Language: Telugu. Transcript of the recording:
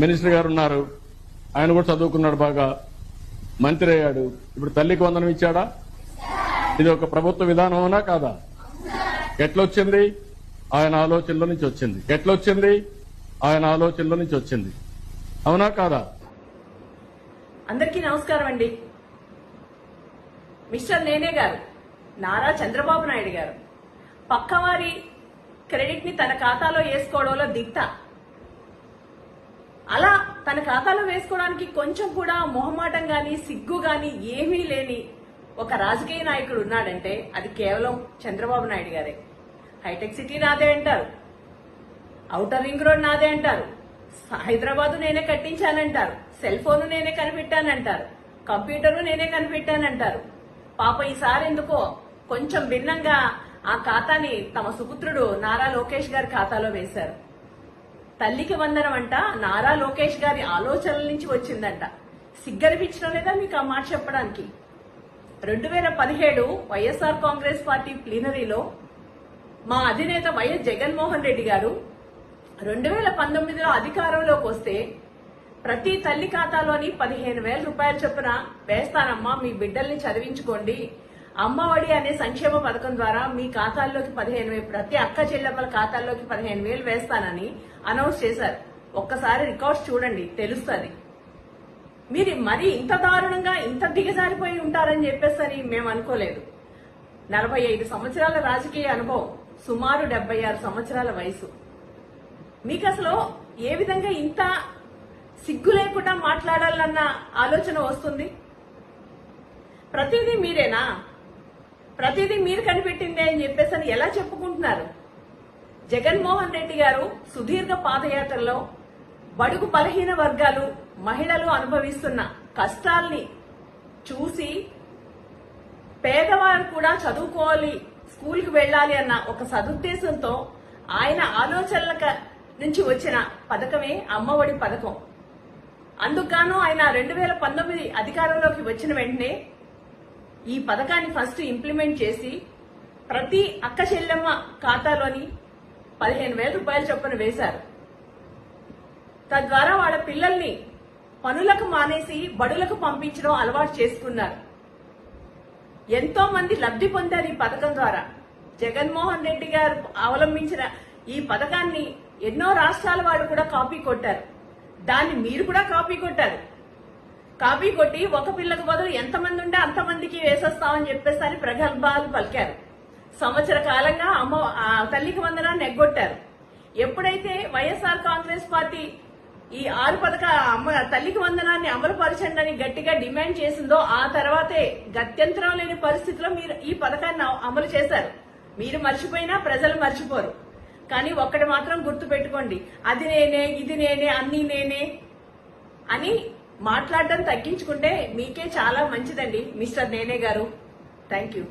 మినిస్టర్ గారు ఉన్నారు. ఆయన కూడా చదువుకున్నాడు బాగా. మంత్రి అయ్యాడు. ఇప్పుడు తల్లికి వందనం ఇచ్చాడా? ఇది ఒక ప్రభుత్వ విధానం కాదా? ఎట్లొచ్చింది? ఆయన ఆలోచనలో నుంచి వచ్చింది. ఎట్లొచ్చింది? ఆయన ఆలోచనలో నుంచి వచ్చింది. అవునా కాదా? అందరికీ నమస్కారం అండి. మిస్టర్ నేనే గారు. నారా చంద్రబాబు నాయుడు గారు. పక్కవారి క్రెడిట్ని తన ఖాతాలో వేసుకోవడంలో దిక్తా అలా తన ఖాతాలో వేసుకోవడానికి కొంచెం కూడా మొహమాటం గాని సిగ్గు గాని ఏమీ లేని ఒక రాజకీయ నాయకుడు ఉన్నాడంటే అది కేవలం చంద్రబాబు నాయుడు గారే. హైటెక్ సిటీ నాదే అంటారు. ఔటర్ రింగ్ రోడ్ నాదే అంటారు. హైదరాబాద్ నేనే కట్టించానంటారు. సెల్ ఫోన్ నేనే కనిపెట్టానంటారు. కంప్యూటర్ నేనే కనిపెట్టానంటారు. పాప ఈసారి ఎందుకో కొంచెం భిన్నంగా ఆ ఖాతాని తమ సుపుత్రుడు నారా లోకేష్ గారి ఖాతాలో వేశారు. తల్లికి వందనం అంట. నారా లోకేష్ గారి ఆలోచనల నుంచి వచ్చిందంట. సిగ్గనిపించడం లేదా మీకు ఆ మాట చెప్పడానికి? రెండు వేల పదిహేడు వైఎస్ఆర్ కాంగ్రెస్ పార్టీ ప్లీనరీలో మా అధినేత వైఎస్ జగన్మోహన్ రెడ్డి గారు రెండు వేల పంతొమ్మిదిలో అధికారంలోకి వస్తే ప్రతి తల్లి ఖాతాలోని పదిహేను వేల రూపాయల చొప్పున వేస్తానమ్మా మీ బిడ్డల్ని చదివించుకోండి అమ్మఒడి అనే సంక్షేమ పథకం ద్వారా మీ ఖాతాల్లోకి పదిహేను వేలు ప్రతి అక్క చెల్లెమ్మల ఖాతాల్లోకి పదిహేను వేలు వేస్తానని అనౌన్స్ చేశారు. ఒక్కసారి రికార్డ్స్ చూడండి తెలుస్తుంది. మీరు మరి ఇంత దారుణంగా ఇంత దిగజారిపోయి ఉంటారని చెప్పేసరి మేము అనుకోలేదు. నలభై ఐదు సంవత్సరాల రాజకీయ అనుభవం సుమారు డెబ్బై ఆరు సంవత్సరాల వయసు. మీకు అసలు ఏ విధంగా ఇంత సిగ్గు లేకుండా మాట్లాడాలన్న ఆలోచన వస్తుంది? ప్రతిదీ మీరేనా? ప్రతిదీ మీరు కనిపెట్టిందే అని చెప్పేసి అని ఎలా చెప్పుకుంటున్నారు? జగన్మోహన్ రెడ్డి గారు సుదీర్ఘ పాదయాత్రలో బడుగు బలహీన వర్గాలు మహిళలు అనుభవిస్తున్న కష్టాల్ని చూసి పేదవారు కూడా చదువుకోవాలి స్కూల్కి వెళ్ళాలి అన్న ఒక సదుద్దేశంతో ఆయన ఆలోచనల నుంచి వచ్చిన పథకమే అమ్మఒడి పథకం. అందుకుగాను ఆయన రెండు వేల పంతొమ్మిది అధికారంలోకి వచ్చిన వెంటనే ఈ పథకాన్ని ఫస్ట్ ఇంప్లిమెంట్ చేసి ప్రతి అక్క చెల్లెమ్మ ఖాతాలోని పదిహేను వేల రూపాయల చొప్పున వేశారు. తద్వారా వాళ్ళ పిల్లల్ని పనులకు మానేసి బడులకు పంపించడం అలవాటు చేసుకున్నారు. ఎంతో మంది లబ్ధి పొందారు ఈ పథకం ద్వారా. జగన్మోహన్ రెడ్డి గారు అవలంబించిన ఈ పథకాన్ని ఎన్నో రాష్ట్రాల వాళ్ళు కూడా కాపీ కొట్టారు. దాన్ని మీరు కూడా కాపీ కొట్టారు. కాపీ కొట్టి ఒక పిల్లకు బదులు ఎంతమంది ఉంటే అంతమందికి వేసేస్తామని చెప్పేసి అని ప్రగల్భాలు పలికారు. సంవత్సర కాలంగా అమ్మ ఆ తల్లికి వందనాన్ని ఎగ్గొట్టారు ఎప్పుడైతే వైఎస్ఆర్ కాంగ్రెస్ పార్టీ ఈ ఆరు పథక అమ్మ తల్లికి వందనాన్ని అమలు పరచండి అని గట్టిగా డిమాండ్ చేసిందో ఆ తర్వాతే గత్యంతరం లేని పరిస్థితిలో మీరు ఈ పథకాన్ని అమలు చేశారు. మీరు మర్చిపోయినా ప్రజలు మర్చిపోరు. కానీ ఒక్కటి మాత్రం గుర్తు పెట్టుకోండి అది నేనే ఇది నేనే అన్ని నేనే అని మాట్లాడడం తగ్గించుకుంటే మీకే చాలా మంచిదండి మిస్టర్ నేనే గారు. Thank you